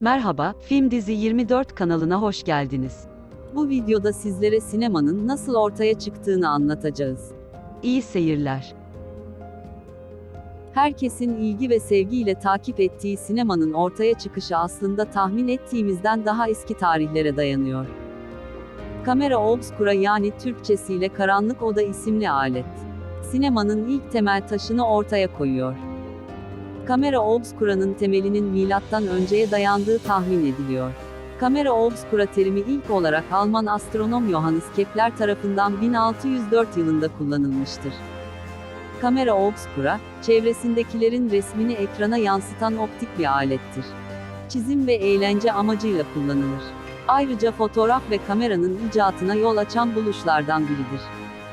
Merhaba, Film Dizi 24 kanalına hoş geldiniz. Bu videoda sizlere sinemanın nasıl ortaya çıktığını anlatacağız. İyi seyirler. Herkesin ilgi ve sevgiyle takip ettiği sinemanın ortaya çıkışı aslında tahmin ettiğimizden daha eski tarihlere dayanıyor. Kamera obscura yani Türkçesiyle karanlık oda isimli alet. Sinemanın ilk temel taşını ortaya koyuyor. Kamera obscura'nın temelinin milattan önceye dayandığı tahmin ediliyor. Kamera obscura terimi ilk olarak Alman astronom Johannes Kepler tarafından 1604 yılında kullanılmıştır. Kamera obscura, çevresindekilerin resmini ekrana yansıtan optik bir alettir. Çizim ve eğlence amacıyla kullanılır. Ayrıca fotoğraf ve kameranın icatına yol açan buluşlardan biridir.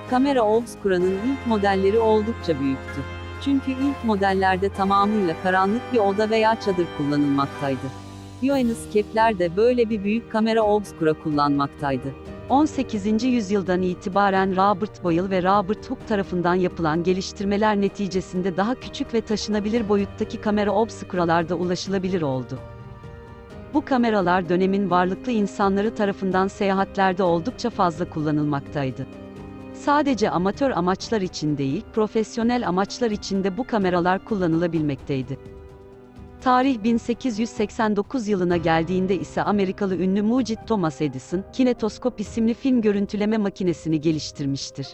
Kamera obscura'nın ilk modelleri oldukça büyüktü. Çünkü ilk modellerde tamamıyla karanlık bir oda veya çadır kullanılmaktaydı. Johannes Kepler de böyle bir büyük kamera obscura kullanmaktaydı. 18. yüzyıldan itibaren Robert Boyle ve Robert Hooke tarafından yapılan geliştirmeler neticesinde daha küçük ve taşınabilir boyuttaki kamera obscuralarda ulaşılabilir oldu. Bu kameralar dönemin varlıklı insanları tarafından seyahatlerde oldukça fazla kullanılmaktaydı. Sadece amatör amaçlar için değil, profesyonel amaçlar için de bu kameralar kullanılabilmekteydi. Tarih 1889 yılına geldiğinde ise Amerikalı ünlü mucit Thomas Edison, kinetoskop isimli film görüntüleme makinesini geliştirmiştir.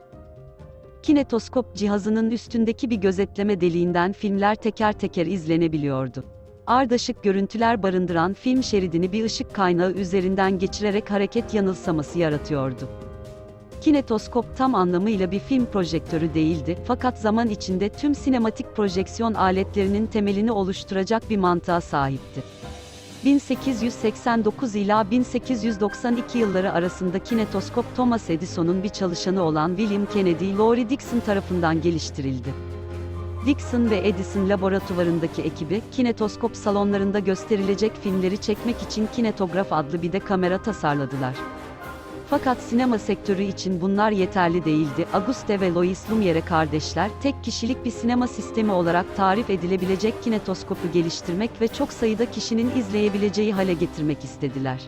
Kinetoskop cihazının üstündeki bir gözetleme deliğinden filmler teker teker izlenebiliyordu. Ardışık görüntüler barındıran film şeridini bir ışık kaynağı üzerinden geçirerek hareket yanılsaması yaratıyordu. Kinetoskop tam anlamıyla bir film projektörü değildi, fakat zaman içinde tüm sinematik projeksiyon aletlerinin temelini oluşturacak bir mantığa sahipti. 1889 ila 1892 yılları arasında kinetoskop Thomas Edison'un bir çalışanı olan William Kennedy Laurie Dixon tarafından geliştirildi. Dixon ve Edison laboratuvarındaki ekibi, kinetoskop salonlarında gösterilecek filmleri çekmek için kinetograf adlı bir de kamera tasarladılar. Fakat sinema sektörü için bunlar yeterli değildi. Auguste ve Louis Lumiere kardeşler, tek kişilik bir sinema sistemi olarak tarif edilebilecek kinetoskopu geliştirmek ve çok sayıda kişinin izleyebileceği hale getirmek istediler.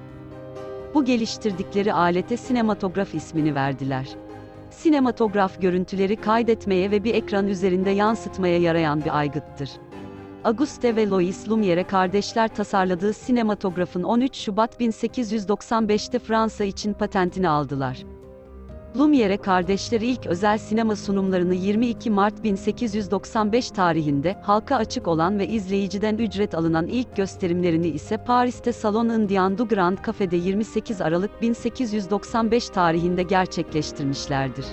Bu geliştirdikleri alete sinematograf ismini verdiler. Sinematograf görüntüleri kaydetmeye ve bir ekran üzerinde yansıtmaya yarayan bir aygıttır. Auguste ve Louis Lumiere kardeşler tasarladığı sinematografın 13 Şubat 1895'te Fransa için patentini aldılar. Lumiere kardeşleri ilk özel sinema sunumlarını 22 Mart 1895 tarihinde, halka açık olan ve izleyiciden ücret alınan ilk gösterimlerini ise Paris'te Salon Indian du Grand Café'de 28 Aralık 1895 tarihinde gerçekleştirmişlerdir.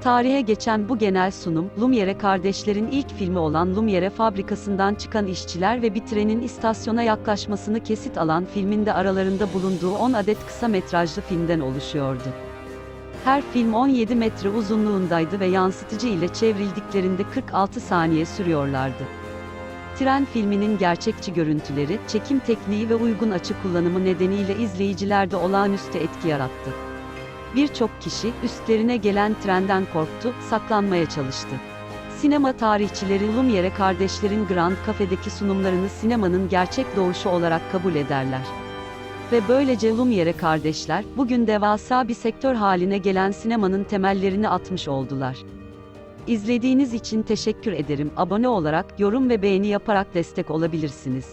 Tarihe geçen bu genel sunum, Lumiere kardeşlerin ilk filmi olan Lumiere fabrikasından çıkan işçiler ve bir trenin istasyona yaklaşmasını kesit alan filminde aralarında bulunduğu 10 adet kısa metrajlı filmden oluşuyordu. Her film 17 metre uzunluğundaydı ve yansıtıcı ile çevrildiklerinde 46 saniye sürüyorlardı. Tren filminin gerçekçi görüntüleri, çekim tekniği ve uygun açı kullanımı nedeniyle izleyicilerde olağanüstü etki yarattı. Birçok kişi, üstlerine gelen trenden korktu, saklanmaya çalıştı. Sinema tarihçileri Lumiere kardeşlerin Grand Cafe'deki sunumlarını sinemanın gerçek doğuşu olarak kabul ederler. Ve böylece Lumiere kardeşler, bugün devasa bir sektör haline gelen sinemanın temellerini atmış oldular. İzlediğiniz için teşekkür ederim. Abone olarak, yorum ve beğeni yaparak destek olabilirsiniz.